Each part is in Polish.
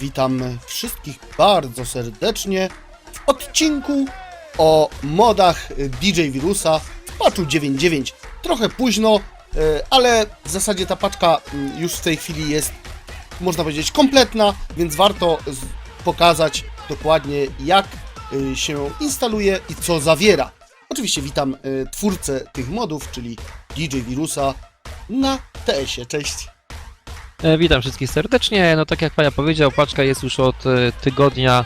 Witam wszystkich bardzo serdecznie w odcinku o modach DJ Virusa w patchu 9.9. Trochę późno, e, ale w zasadzie ta paczka mm, już w tej chwili jest, można powiedzieć, kompletna, więc warto pokazać dokładnie jak e, się instaluje i co zawiera. Oczywiście witam e, twórcę tych modów, czyli DJ Virusa na TS-ie. Cześć. E, Witam wszystkich serdecznie. No tak jak Pania powiedział, paczka jest już od e, tygodnia,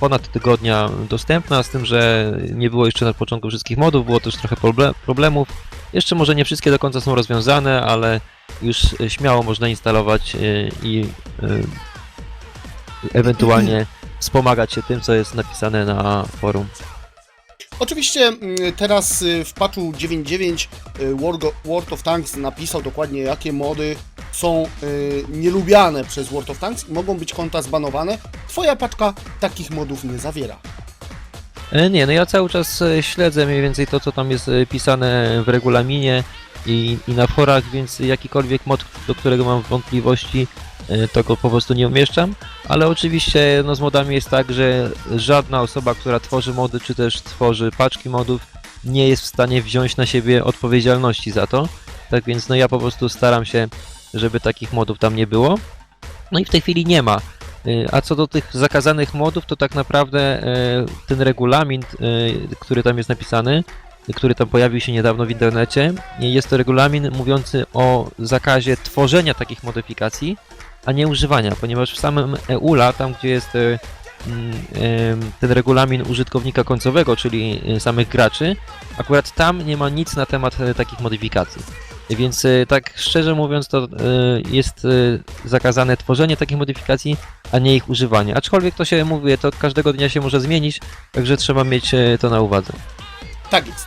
ponad tygodnia dostępna, z tym, że nie było jeszcze na początku wszystkich modów, było też trochę proble- problemów. Jeszcze może nie wszystkie do końca są rozwiązane, ale już e, śmiało można instalować i ewentualnie wspomagać się tym, co jest napisane na forum. Oczywiście mm, teraz y, w patchu 9.9 y, World of Tanks napisał dokładnie jakie mody są y, nielubiane przez World of Tanks i mogą być konta zbanowane. Twoja paczka takich modów nie zawiera. E, Nie, no ja cały czas e, śledzę mniej więcej to, co tam jest e, pisane w regulaminie i, i na forach, więc jakikolwiek mod, do którego mam wątpliwości, to go po prostu nie umieszczam. Ale oczywiście no, z modami jest tak, że żadna osoba, która tworzy mody, czy też tworzy paczki modów, nie jest w stanie wziąć na siebie odpowiedzialności za to. Tak więc no ja po prostu staram się, żeby takich modów tam nie było. No i w tej chwili nie ma. Y, A co do tych zakazanych modów, to tak naprawdę e, ten regulamin, który tam jest napisany, który tam pojawił się niedawno w internecie, jest to regulamin mówiący o zakazie tworzenia takich modyfikacji, a nie używania, ponieważ w samym EULA, tam gdzie jest e, mm, ten regulamin użytkownika końcowego, czyli e, samych graczy, akurat tam nie ma nic na temat e, takich modyfikacji. Więc tak szczerze mówiąc, to jest zakazane tworzenie takich modyfikacji, a nie ich używanie. Aczkolwiek to się mówię, to każdego dnia się może zmienić, także trzeba mieć to na uwadze. Tak jest.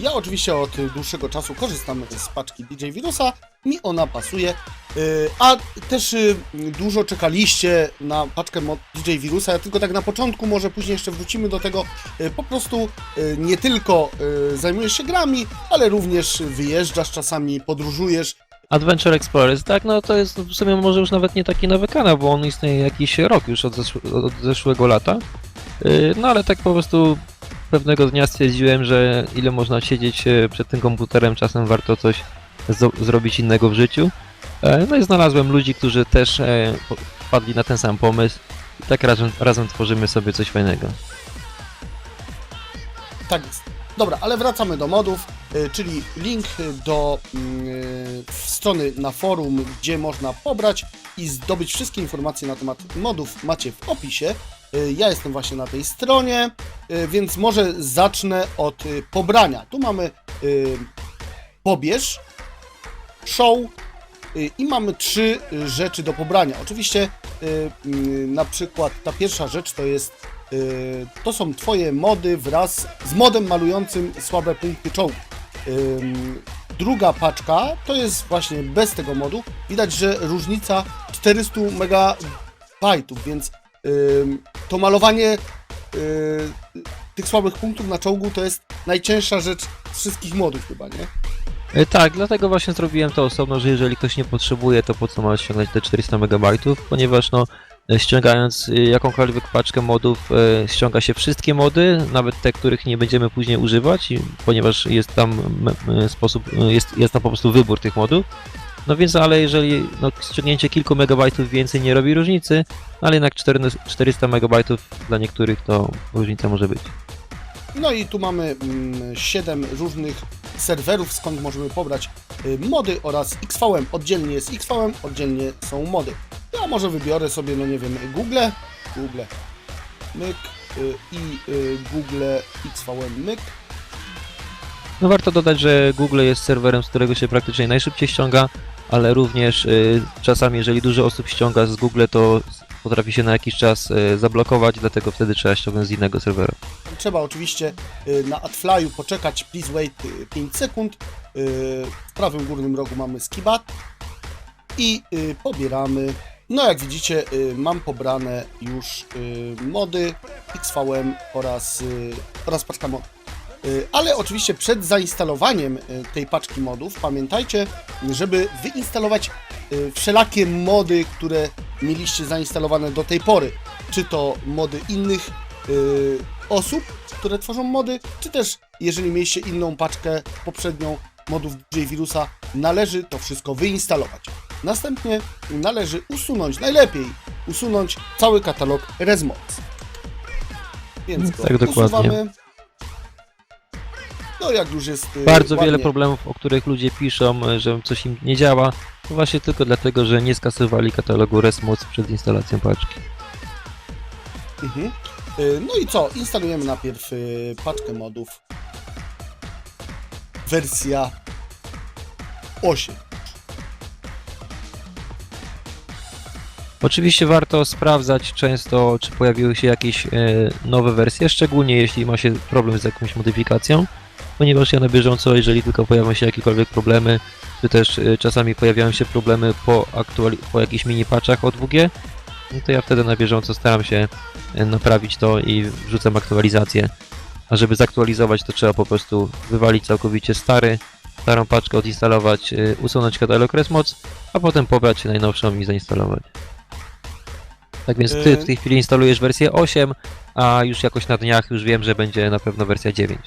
Ja oczywiście od dłuższego czasu korzystam z paczki DJ Virusa, mi ona pasuje, Y, a też y, dużo czekaliście na paczkę DJ Virusa, ja tylko tak na początku, może później jeszcze wrócimy do tego, y, po prostu nie tylko zajmujesz się grami, ale również wyjeżdżasz czasami, podróżujesz, Adventure Explorers, tak, no to jest w sumie może już nawet nie taki nowy kanał, bo on istnieje jakiś rok już od, od zeszłego lata. No ale tak po prostu pewnego dnia stwierdziłem, że ile można siedzieć przed tym komputerem, czasem warto coś zrobić innego w życiu. E, No i znalazłem ludzi, którzy też e, wpadli na ten sam pomysł i tak razem, razem tworzymy sobie coś fajnego. Tak jest. Dobra, ale wracamy do modów, y, czyli link do y, strony na forum, gdzie można pobrać i zdobyć wszystkie informacje na temat modów macie w opisie. Ja jestem właśnie na tej stronie, więc może zacznę od pobrania. Tu mamy pobierz, show y, i mamy trzy y, rzeczy do pobrania. Oczywiście y, y, na przykład ta pierwsza rzecz to jest to są twoje mody wraz z modem malującym słabe punkty czołgu. Druga paczka to jest właśnie bez tego modu. Widać, że różnica 400 megabajtów, więc to malowanie tych słabych punktów na czołgu to jest najcięższa rzecz z wszystkich modów chyba, nie? E, Tak, dlatego właśnie zrobiłem to osobno, że jeżeli ktoś nie potrzebuje, to po co ma ściągać te 400 MB, ponieważ no e, ściągając e, jakąkolwiek paczkę modów ściąga się wszystkie mody, nawet te, których nie będziemy później używać, ponieważ jest tam sposób, jest, jest tam po prostu wybór tych modów. No więc, ale jeżeli no, ściągnięcie kilku megabajtów więcej nie robi różnicy, ale jednak 400 400 megabajtów dla niektórych to różnica może być. No i tu mamy 7 różnych serwerów, skąd możemy pobrać y, mody oraz XVM. Oddzielnie jest XVM, oddzielnie są mody. Ja może wybiorę sobie, no nie wiem, Google, Google, myk y, i y, Google XVM myk. No warto dodać, że Google jest serwerem, z którego się praktycznie najszybciej ściąga, ale również y, czasami jeżeli dużo osób ściąga z Google, to potrafi się na jakiś czas y, zablokować, dlatego wtedy trzeba ściągnąć z innego serwera. Trzeba oczywiście y, na AdFly'u poczekać, please wait y, 5 sekund. W prawym górnym rogu mamy skibat i pobieramy. No jak widzicie, mam pobrane już mody XVM oraz, oraz paczka mod. Y, Ale oczywiście przed zainstalowaniem y, tej paczki modów pamiętajcie, żeby wyinstalować y, wszelakie mody, które mieliście zainstalowane do tej pory. Czy to mody innych osób, które tworzą mody, czy też jeżeli mieliście inną paczkę poprzednią modów DJ Virusa, należy to wszystko wyinstalować. Następnie należy usunąć, najlepiej usunąć cały katalog ResMods. Więc Tak, dokładnie. No jak już jest y, Bardzo ładnie, wiele problemów, o których ludzie piszą, e, że coś im nie działa, to właśnie tylko dlatego, że nie skasowali katalogu ResMods przed instalacją paczki. Mhm. Y, No i co? Instalujemy najpierw y, paczkę modów. Wersja 8. Oczywiście warto sprawdzać często, czy pojawiły się jakieś nowe wersje, szczególnie jeśli ma się problem z jakąś modyfikacją, ponieważ ja na bieżąco, jeżeli tylko pojawią się jakiekolwiek problemy, czy też e, czasami pojawiają się problemy po, aktuali- po jakichś mini patchach od WG, no to ja wtedy na bieżąco staram się e, naprawić to i wrzucam aktualizację. A żeby zaktualizować, to trzeba po prostu wywalić całkowicie stary, starą paczkę odinstalować, e, usunąć katalog ResMods, a potem pobrać najnowszą i zainstalować. Tak więc ty w tej chwili instalujesz wersję 8, a już jakoś na dniach już wiem, że będzie na pewno wersja 9.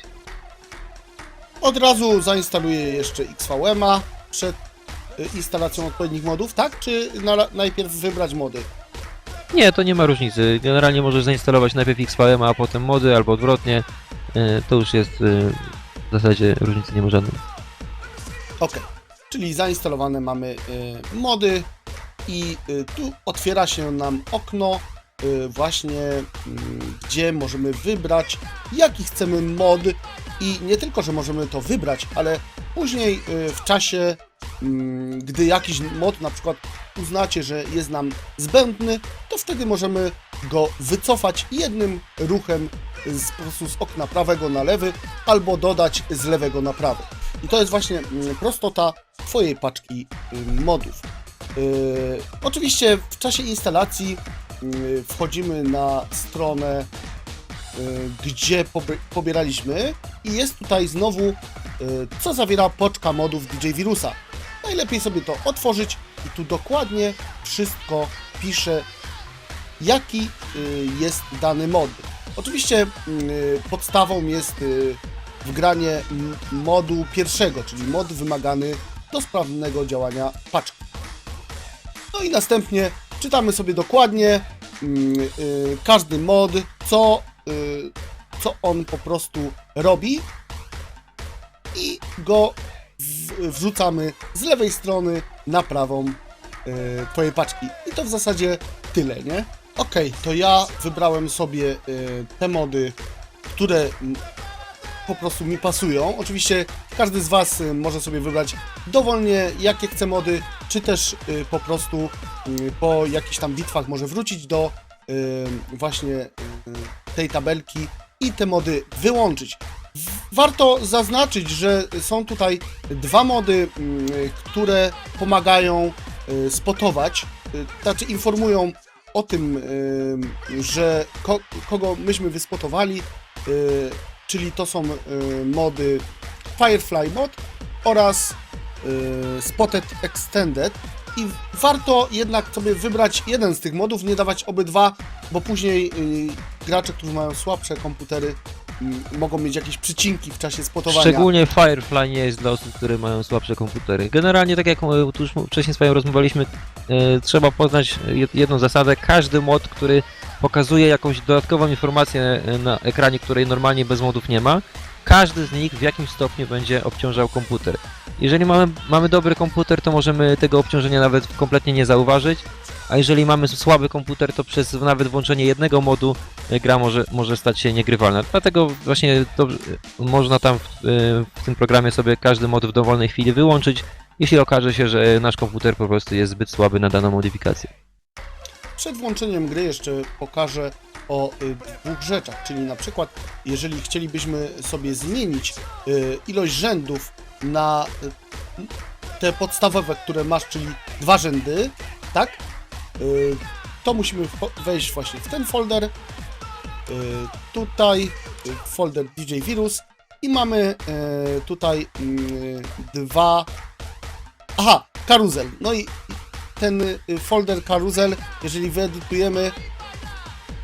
Od razu zainstaluję jeszcze XVM'a przed y, instalacją odpowiednich modów, tak? Czy na, najpierw wybrać mody? Nie, to nie ma różnicy. Generalnie możesz zainstalować najpierw XVM, a potem mody, albo odwrotnie. Yy, To już jest yy, w zasadzie różnicy nie ma żadnej. Ok, czyli zainstalowane mamy y, mody i y, tu otwiera się nam okno y, właśnie, mm, gdzie możemy wybrać jaki chcemy mod i nie tylko, że możemy to wybrać, ale później y, w czasie, mm, gdy jakiś mod na przykład uznacie, że jest nam zbędny, to wtedy możemy go wycofać jednym ruchem z, po prostu z okna prawego na lewy albo dodać z lewego na prawy. I to jest właśnie mm, prostota Twojej paczki y, modów. Yy, oczywiście w czasie instalacji wchodzimy na stronę, gdzie poby- pobieraliśmy i jest tutaj znowu, yy, co zawiera paczka modów DJ Virusa. Najlepiej sobie to otworzyć i tu dokładnie wszystko pisze, jaki y, jest dany mod. Oczywiście y, podstawą jest y, wgranie modu pierwszego, czyli mod wymagany do sprawnego działania paczki. No i następnie czytamy sobie dokładnie mm, y, każdy mod, co, y, co on po prostu robi i go wrzucamy z lewej strony na prawą y, twojej paczki. I to w zasadzie tyle, nie? Okej, to ja wybrałem sobie y, te mody, które po prostu mi pasują. Oczywiście każdy z Was y, może sobie wybrać dowolnie jakie chce mody, czy też y, po prostu y, po jakichś tam bitwach może wrócić do y, właśnie y, tej tabelki i te mody wyłączyć. Warto zaznaczyć, że są tutaj dwa mody, y, które pomagają y, spotować, y, znaczy informują o tym, y, że ko kogo myśmy wyspotowali, czyli to są mody Firefly Mod oraz Spotted Extended i warto jednak sobie wybrać jeden z tych modów, nie dawać obydwa, bo później y, gracze, którzy mają słabsze komputery y, mogą mieć jakieś przycinki w czasie spotowania. Szczególnie Firefly nie jest dla osób, które mają słabsze komputery. Generalnie, tak jak tu już wcześniej z Wami rozmawialiśmy, e, trzeba poznać jed- jedną zasadę. Każdy mod, który pokazuje jakąś dodatkową informację e, na ekranie, której normalnie bez modów nie ma, każdy z nich w jakimś stopniu będzie obciążał komputer. Jeżeli mamy, mamy dobry komputer, to możemy tego obciążenia nawet kompletnie nie zauważyć, a jeżeli mamy słaby komputer, to przez nawet włączenie jednego modu e, gra może, może stać się niegrywalna. Dlatego właśnie dobrze, można tam w, e, w tym programie sobie każdy mod w dowolnej chwili wyłączyć, jeśli okaże się, że nasz komputer po prostu jest zbyt słaby na daną modyfikację. Przed włączeniem gry jeszcze pokażę o y, dwóch rzeczach, czyli na przykład jeżeli chcielibyśmy sobie zmienić y, ilość rzędów na y, te podstawowe, które masz, czyli dwa rzędy, tak? To musimy wejść właśnie w ten folder, tutaj folder DJ Virus i mamy tutaj dwa... Aha, karuzel. No i ten folder karuzel, jeżeli wyedytujemy,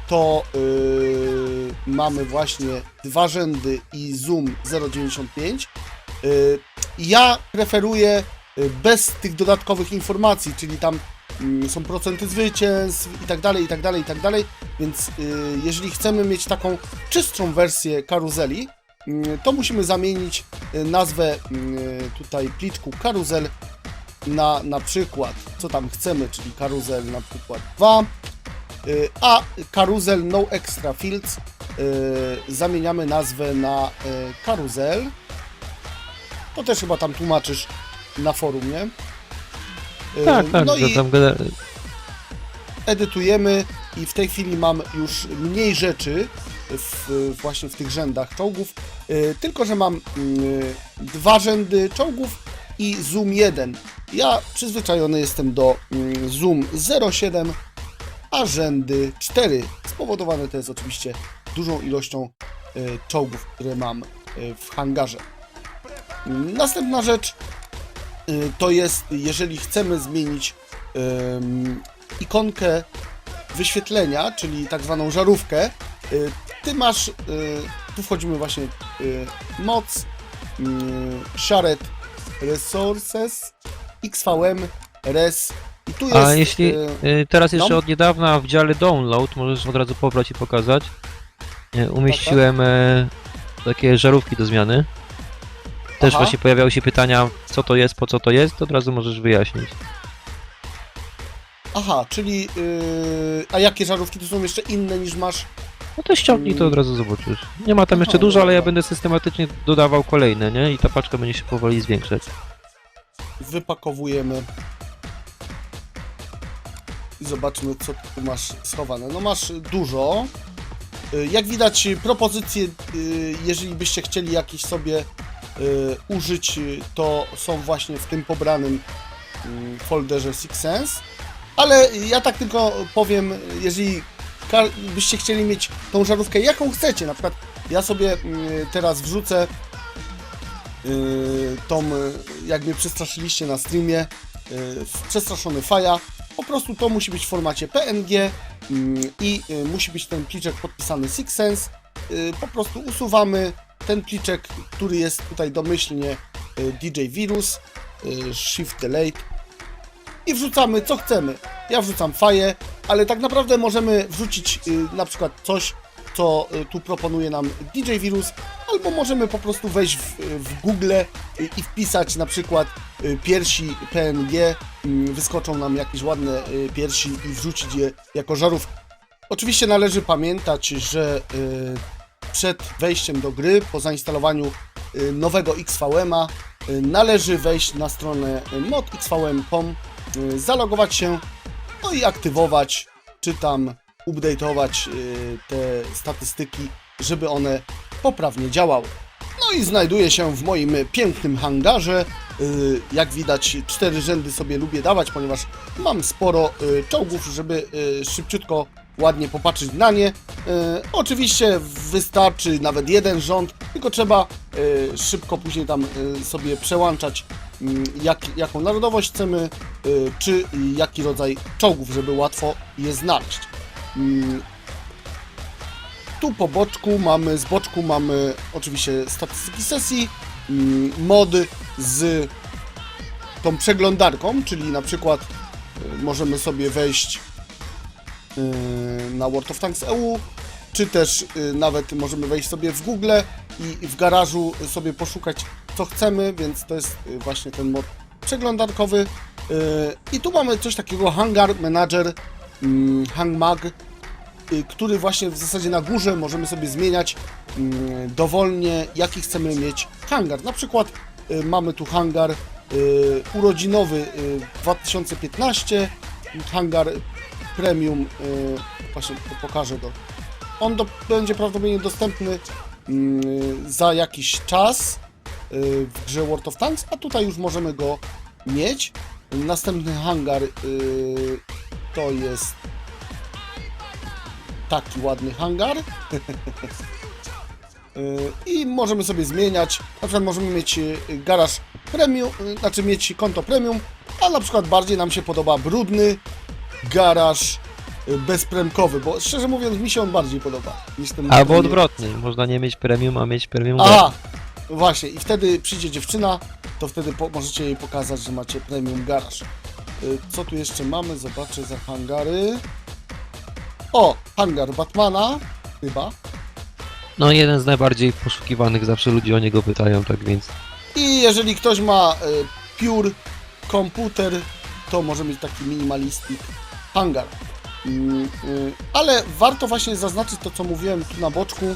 to y, mamy właśnie dwa rzędy i zoom 0,95. Y, ja preferuję y, bez tych dodatkowych informacji, czyli tam mm, są procenty zwycięstw i tak dalej, i tak dalej, i tak dalej. Więc y, jeżeli chcemy mieć taką czystszą wersję karuzeli, y, to musimy zamienić nazwę y, tutaj pliczku karuzel na na przykład, co tam chcemy, czyli karuzel na przykład 2, y, a karuzel no extra fields y, zamieniamy nazwę na y, karuzel. To też chyba tam tłumaczysz na forum, nie? Y, Tak, tak, No i tam edytujemy i w tej chwili mam już mniej rzeczy w, właśnie w tych rzędach czołgów, y, tylko że mam y, dwa rzędy czołgów i zoom 1. Ja przyzwyczajony jestem do y, zoom 0,7, a rzędy 4. Spowodowane to jest oczywiście dużą ilością y, czołgów, które mam y, w hangarze. Następna rzecz y, to jest, jeżeli chcemy zmienić ikonkę wyświetlenia, czyli tak zwaną żarówkę, ty masz, tu wchodzimy właśnie moc, shared resources, xvm, res i tu jest... A jeśli y, y, teraz jeszcze no. od niedawna w dziale download, możesz od razu pobrać i pokazać, y, umieściłem e, takie żarówki do zmiany. Też Aha. właśnie pojawiały się pytania, co to jest, po co to jest, to od razu możesz wyjaśnić. Aha, czyli... y, a jakie żarówki to są jeszcze inne niż masz? No to ściągnij, to od razu zobaczysz. Nie ma tam jeszcze Aha, dużo, ale ja dobra. będę systematycznie dodawał kolejne, nie? I ta paczka będzie się powoli zwiększać. wypakowujemy i zobaczmy, co tu masz schowane. No masz dużo. Y, Jak widać, propozycje, y, jeżeli byście chcieli jakieś sobie y, użyć, to są właśnie w tym pobranym y, folderze Six Sense. Ale ja tak tylko powiem, jeżeli byście chcieli mieć tą żarówkę, jaką chcecie, na przykład ja sobie y, teraz wrzucę tą, jak mnie przestraszyliście na streamie, przestraszony faja. Po prostu to musi być w formacie PNG mm, i y, musi być ten pliczek podpisany Six Sense. Y, Po prostu usuwamy ten pliczek, który jest tutaj domyślnie y, DJ Virus, Shift Delete i wrzucamy co chcemy. Ja wrzucam faję, ale tak naprawdę możemy wrzucić na przykład coś, co y, tu proponuje nam DJ Virus, albo możemy po prostu wejść w, w Google y, i wpisać na przykład y, piersi PNG, mm, wyskoczą nam jakieś ładne piersi i wrzucić je jako żarówkę. Oczywiście należy pamiętać, że przed wejściem do gry, po zainstalowaniu nowego XVM-a, należy wejść na stronę modxvm.com, zalogować się, no i aktywować, czy tam update'ować y, te statystyki, żeby one poprawnie działały. No i znajduje się w moim pięknym hangarze. Y, Jak widać, cztery rzędy sobie lubię dawać, ponieważ mam sporo y, czołgów, żeby szybciutko, ładnie popatrzeć na nie. Oczywiście wystarczy nawet jeden rząd, tylko trzeba szybko później tam sobie przełączać, mm, jak, jaką narodowość chcemy, czy jaki rodzaj czołgów, żeby łatwo je znaleźć. Tu po boczku mamy, z boczku mamy oczywiście statystyki sesji, mm, mody z tą przeglądarką, czyli na przykład y, możemy sobie wejść y, na World of Tanks EU, czy też y, nawet możemy wejść sobie w Google i w garażu sobie poszukać co chcemy, więc to jest właśnie ten mod przeglądarkowy. I tu mamy coś takiego Hangar Manager, mm, Hangmag, który właśnie w zasadzie na górze możemy sobie zmieniać mm, dowolnie, jaki chcemy mieć hangar. Na przykład y, mamy tu hangar y, urodzinowy y, 2015, hangar premium, y, właśnie pokażę go. On do, będzie prawdopodobnie dostępny mm, za jakiś czas y, w grze World of Tanks, a tutaj już możemy go mieć. Następny hangar y, to jest taki ładny hangar. Y, I możemy sobie zmieniać. Na przykład możemy mieć y, garaż premium, y, znaczy mieć konto premium a na przykład bardziej nam się podoba brudny garaż bezpremkowy, bo szczerze mówiąc mi się on bardziej podoba niż ten Albo nie- odwrotnie, można nie mieć premium, a mieć premium Aha, właśnie i wtedy przyjdzie dziewczyna, to wtedy możecie jej pokazać, że macie premium garaż. Co tu jeszcze mamy? Zobaczę za hangary. O, hangar Batmana, chyba. No jeden z najbardziej poszukiwanych, zawsze ludzie o niego pytają, tak więc... I jeżeli ktoś ma y, Pure komputer, to może mieć taki minimalistic hangar. Mm, y, ale warto właśnie zaznaczyć to, co mówiłem tu na boczku. Y,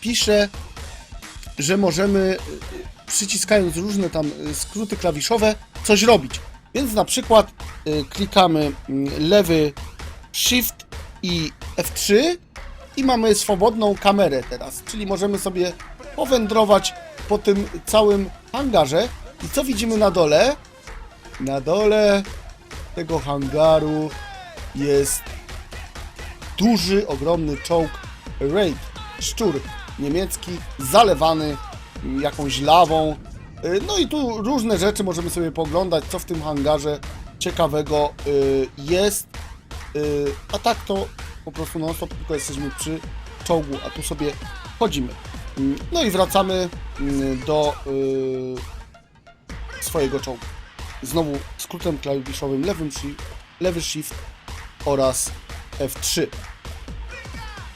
piszę, że możemy y, przyciskając różne tam y, skróty klawiszowe coś robić. Więc na przykład y, klikamy mm, lewy Shift i F3 i mamy swobodną kamerę teraz, czyli możemy sobie powędrować po tym całym hangarze. I co widzimy na dole? Na dole tego hangaru jest duży, ogromny czołg Raid, szczur niemiecki, zalewany jakąś lawą. Y, No i tu różne rzeczy możemy sobie poglądać, co w tym hangarze ciekawego y, jest. Y, A tak to po prostu non stop tylko jesteśmy przy czołgu, a tu sobie chodzimy. No i wracamy mm, do y, swojego czołgu. Znowu skrótem klawiszowym lewym shi- lewy shift oraz F3.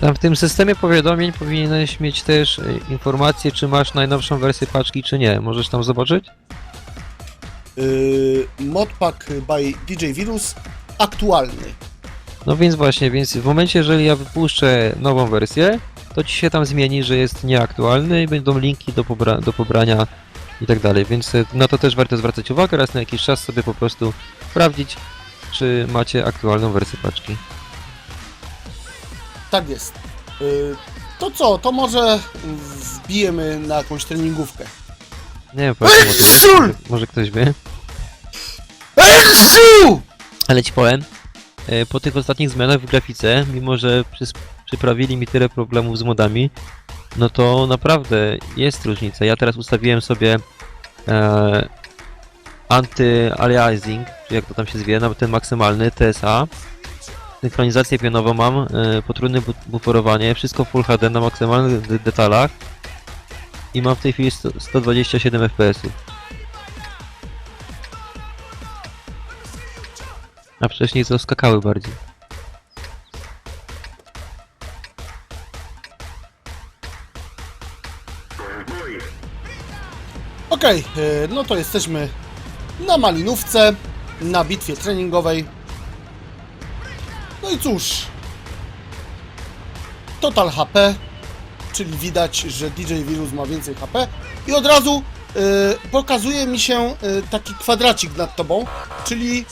Tam w tym systemie powiadomień powinieneś mieć też y, informację, czy masz najnowszą wersję paczki, czy nie. Możesz tam zobaczyć? Y, Modpack by DJ Virus aktualny. No więc właśnie, więc w momencie, jeżeli ja wypuszczę nową wersję, to ci się tam zmieni, że jest nieaktualny i będą linki do, pobra do pobrania i tak dalej, więc y, na to też warto zwracać uwagę, raz na jakiś czas sobie po prostu sprawdzić, czy macie aktualną wersję paczki. Tak jest. Y, To co, to może wbijemy na jakąś treningówkę. Nie wiem, powiem może, może ktoś wie. Ale ci powiem, e, po tych ostatnich zmianach w grafice, mimo że przys- przyprawili mi tyle problemów z modami, no to naprawdę jest różnica. Ja teraz ustawiłem sobie e, anty-aliasing, czy jak to tam się zwie, nawet ten maksymalny TSA. Synchronizację pionową mam, e, potrójne bu- buforowanie, wszystko Full HD na maksymalnych de- detalach i mam w tej chwili 100, 127 FPS-ów. A wcześniej to skakały bardziej. Okej, y, no to jesteśmy na Malinówce, na bitwie treningowej. No i cóż, Total HP, czyli widać, że DJ Virus ma więcej HP i od razu y, pokazuje mi się y, taki kwadracik nad tobą, czyli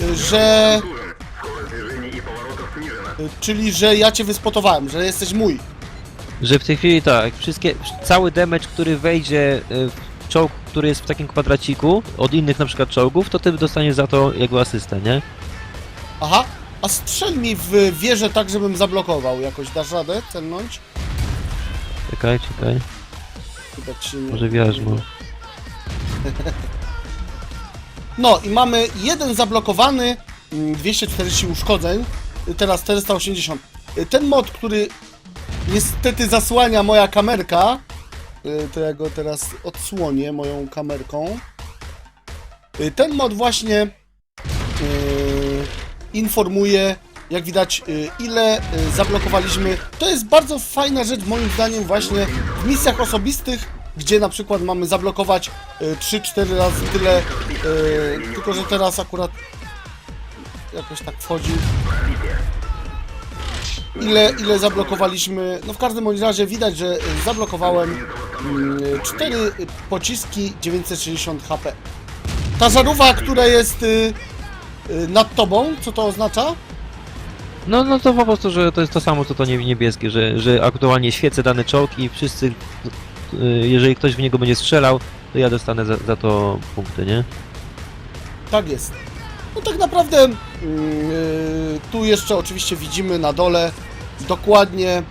y, że y, czyli że ja cię wyspotowałem, że jesteś mój. Że w tej chwili tak, wszystkie, cały damage, który wejdzie y, w czołg, który jest w takim kwadraciku, od innych na przykład czołgów, to ty dostaniesz za to jego asystę, nie? Aha, a strzel mi w wieżę tak, żebym zablokował. Jakoś dasz radę celnąć? Czekaj, czekaj, Chyba nie... może wiarzmo. No i mamy jeden zablokowany, mm, 240 uszkodzeń, y, teraz 480. Y, Ten mod, który niestety zasłania moja kamerka, y, to ja go teraz odsłonię moją kamerką. Y, Ten mod właśnie y, informuje, jak widać, y, ile y, zablokowaliśmy. To jest bardzo fajna rzecz, moim zdaniem, właśnie w misjach osobistych, gdzie na przykład mamy zablokować y, 3-4 razy tyle, y, tylko że teraz akurat jakoś tak wchodzi. Ile, ile zablokowaliśmy? No w każdym bądź razie widać, że y, zablokowałem 4 pociski 960 HP. Ta żarówka, która jest y, y, nad tobą, co to oznacza? No, no to po prostu, że to jest to samo co to nie- niebieskie, że, że aktualnie świecę dany czołg i wszyscy, y, jeżeli ktoś w niego będzie strzelał, to ja dostanę za, za to punkty, nie? Tak jest. No tak naprawdę mm, yy, tu jeszcze oczywiście widzimy na dole dokładnie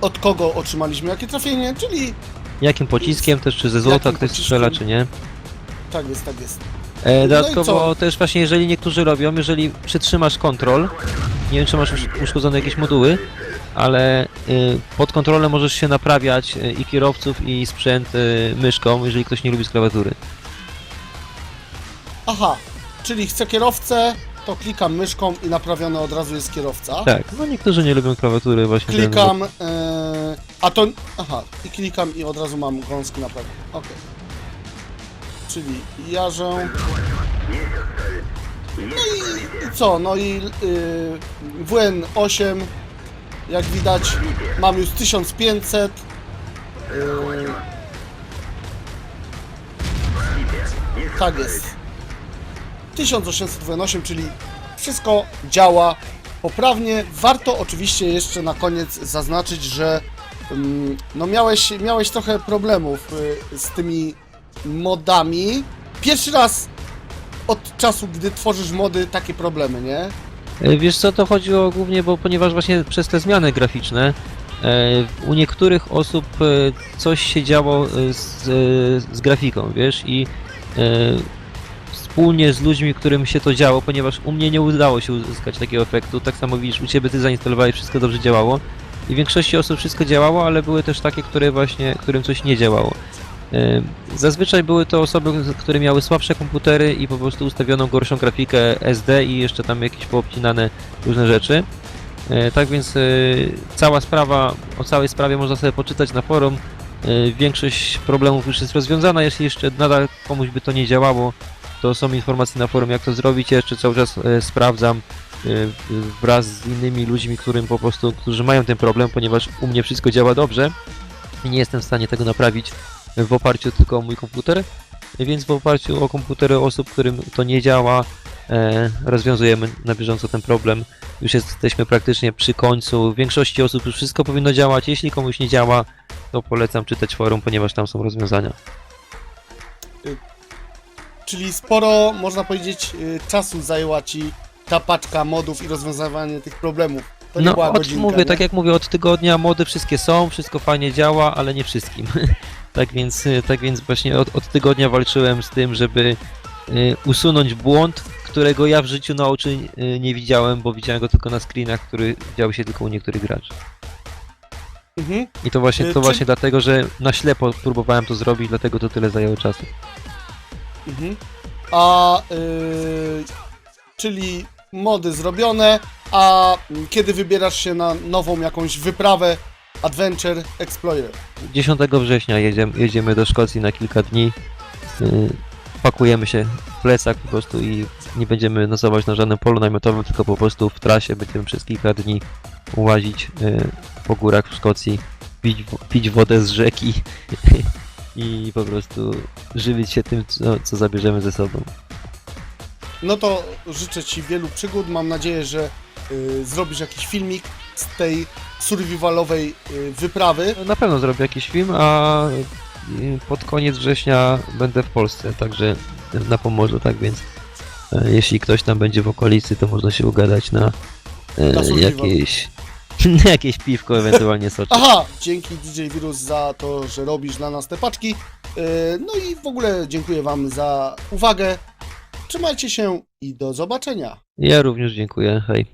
od kogo otrzymaliśmy jakie trafienie, czyli Jakim pociskiem też, czy ze złota Jakim ktoś strzela, czy nie? Tak jest, tak jest. E, No dodatkowo co? też właśnie jeżeli niektórzy robią, jeżeli przytrzymasz kontrol, nie wiem czy masz usz- uszkodzone jakieś moduły, ale y, pod kontrolę możesz się naprawiać y, i kierowców i sprzęt y, myszką, jeżeli ktoś nie lubi z klawiatury. Aha, czyli chcę kierowcę, to klikam myszką i naprawiony od razu jest kierowca. Tak, no niektórzy nie lubią klawiatury właśnie. ten- Klikam, e, a to, aha, i klikam i od razu mam gąski naprawione. Okej. Czyli jarzę. No i, i co, no i y, WN8, jak widać, mam już 1500. Y, tak jest. 1800 WN8, czyli wszystko działa poprawnie. Warto oczywiście jeszcze na koniec zaznaczyć, że mm, no miałeś, miałeś trochę problemów y, z tymi modami. Pierwszy raz od czasu, gdy tworzysz mody, takie problemy, nie? E, Wiesz co, to chodziło głównie, bo ponieważ właśnie przez te zmiany graficzne e, u niektórych osób e, coś się działo z, z grafiką, wiesz, i wspólnie z ludźmi, którym się to działo, ponieważ u mnie nie udało się uzyskać takiego efektu, tak samo widzisz, u Ciebie Ty zainstalowałeś, wszystko dobrze działało i większości osób wszystko działało, ale były też takie, które właśnie, którym coś nie działało. E, Zazwyczaj były to osoby, które miały słabsze komputery i po prostu ustawioną gorszą grafikę SD i jeszcze tam jakieś poobcinane różne rzeczy. E, Tak więc e, cała sprawa, o całej sprawie można sobie poczytać na forum. Większość problemów już jest rozwiązana, jeśli jeszcze nadal komuś by to nie działało, to są informacje na forum jak to zrobić. Ja jeszcze cały czas sprawdzam wraz z innymi ludźmi, którym po prostu, którzy mają ten problem, ponieważ u mnie wszystko działa dobrze i nie jestem w stanie tego naprawić w oparciu tylko o mój komputer, więc w oparciu o komputery osób, którym to nie działa, e, rozwiązujemy na bieżąco ten problem. Już jesteśmy praktycznie przy końcu. W większości osób już wszystko powinno działać. Jeśli komuś nie działa, to polecam czytać forum, ponieważ tam są rozwiązania. Czyli sporo, można powiedzieć, y, czasu zajęła Ci ta paczka modów i rozwiązywanie tych problemów. To no, od, godzinka, mówię, nie? tak jak mówię, od tygodnia mody wszystkie są, wszystko fajnie działa, ale nie wszystkim. tak więc, y, tak więc właśnie od, od tygodnia walczyłem z tym, żeby y, usunąć błąd, którego ja w życiu na oczy y, nie widziałem, bo widziałem go tylko na screenach, który dział się tylko u niektórych graczy. Mhm. I to właśnie, Y, to czy- właśnie dlatego, że na ślepo próbowałem to zrobić, dlatego to tyle zajęło czasu. Mhm. A y, czyli mody zrobione, a kiedy wybierasz się na nową jakąś wyprawę Adventure Explorer? 10 września jedziemy, jedziemy do Szkocji na kilka dni. Yy, pakujemy się w plecak po prostu i nie będziemy nocować na żadnym polu namiotowym, tylko po prostu w trasie będziemy przez kilka dni łazić yy, po górach w Szkocji, pić, pić wodę z rzeki i po prostu żywić się tym, co, co zabierzemy ze sobą. No to życzę Ci wielu przygód. Mam nadzieję, że y, zrobisz jakiś filmik z tej survivalowej y, wyprawy. Na pewno zrobię jakiś film, a yy, pod koniec września będę w Polsce, także na Pomorzu, tak więc e, jeśli ktoś tam będzie w okolicy, to można się ugadać na, e, Na survival. jakieś, na jakieś piwko, ewentualnie soczek. Aha, dzięki DJ Virus za to, że robisz dla nas te paczki. Y, no i w ogóle dziękuję Wam za uwagę. Trzymajcie się i do zobaczenia. Ja również dziękuję, hej.